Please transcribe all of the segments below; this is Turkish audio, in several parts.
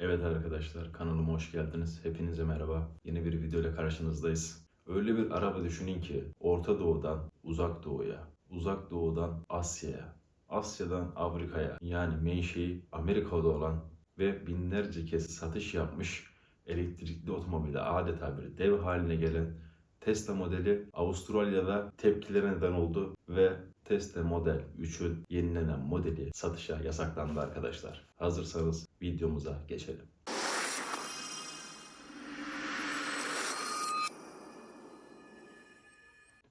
Evet arkadaşlar kanalıma hoş geldiniz. Hepinize merhaba. Yeni bir video ile karşınızdayız. Öyle bir araba düşünün ki Orta Doğu'dan Uzak Doğu'ya, Uzak Doğu'dan Asya'ya, Asya'dan Afrika'ya yani menşei Amerika'da olan ve binlerce kez satış yapmış elektrikli otomobile adeta bir dev haline gelen Tesla modeli Avustralya'da tepkilere neden oldu ve Tesla Model 3'ün yenilenen modeli satışa yasaklandı arkadaşlar. Hazırsanız videomuza geçelim.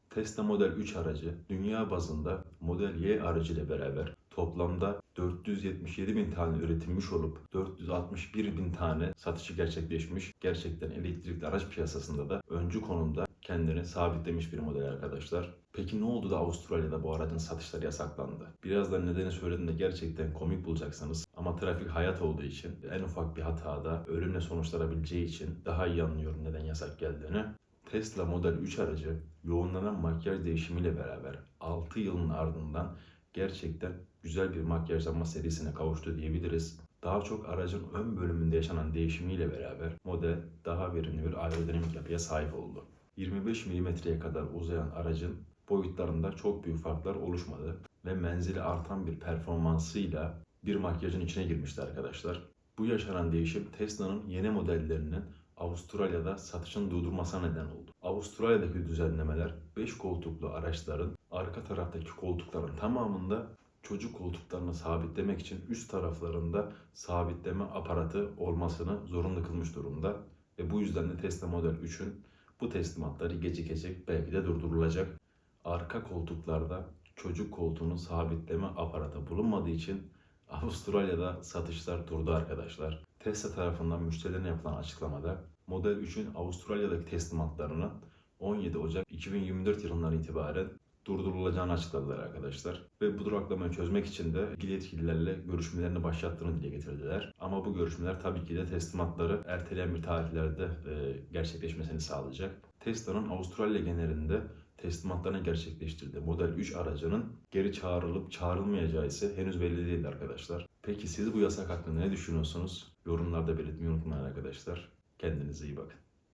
Tesla Model 3 aracı dünya bazında Model Y aracı ile beraber toplamda 477 bin tane üretilmiş olup 461 bin tane satışı gerçekleşmiş. Gerçekten elektrikli araç piyasasında da öncü konumda kendini sabitlemiş bir model arkadaşlar. Peki ne oldu da Avustralya'da bu aracın satışları yasaklandı? Birazdan nedeni söylediğimde gerçekten komik bulacaksınız. Ama trafik hayat olduğu için en ufak bir hatada ölümle sonuçlanabileceği için daha iyi anlıyorum neden yasak geldiğini. Tesla Model 3 aracı yoğunlanan makyaj değişimiyle beraber 6 yılın ardından gerçekten güzel bir makyajlanma serisine kavuştu diyebiliriz. Daha çok aracın ön bölümünde yaşanan değişimiyle beraber model daha verimli bir aerodinamik yapıya sahip oldu. 25 mm'ye kadar uzayan aracın boyutlarında çok büyük farklar oluşmadı ve menzili artan bir performansıyla bir makyajın içine girmişti arkadaşlar. Bu yaşanan değişim Tesla'nın yeni modellerinin Avustralya'da satışın durdurmasına neden oldu. Avustralya'daki düzenlemeler 5 koltuklu araçların arka taraftaki koltukların tamamında çocuk koltuklarını sabitlemek için üst taraflarında sabitleme aparatı olmasını zorunlu kılmış durumda. Ve bu yüzden de Tesla Model 3'ün bu teslimatları gecikecek belki de durdurulacak. Arka koltuklarda çocuk koltuğunun sabitleme aparatı bulunmadığı için Avustralya'da satışlar durdu arkadaşlar. Tesla tarafından müşterilerine yapılan açıklamada Model 3'ün Avustralya'daki teslimatlarının 17 Ocak 2024 yılından itibaren durdurulacağını açıkladılar arkadaşlar. Ve bu duraklamayı çözmek için de ilgili yetkililerle görüşmelerini başlattığını dile getirdiler. Ama bu görüşmeler tabii ki de teslimatları erteleyen bir tarihlerde e, gerçekleşmesini sağlayacak. Tesla'nın Avustralya genelinde teslimatlarını gerçekleştirdi. Model 3 aracının geri çağrılıp çağrılmayacağı ise henüz belli değil arkadaşlar. Peki siz bu yasak hakkında ne düşünüyorsunuz? Yorumlarda belirtmeyi unutmayın arkadaşlar. Kendinize iyi bakın.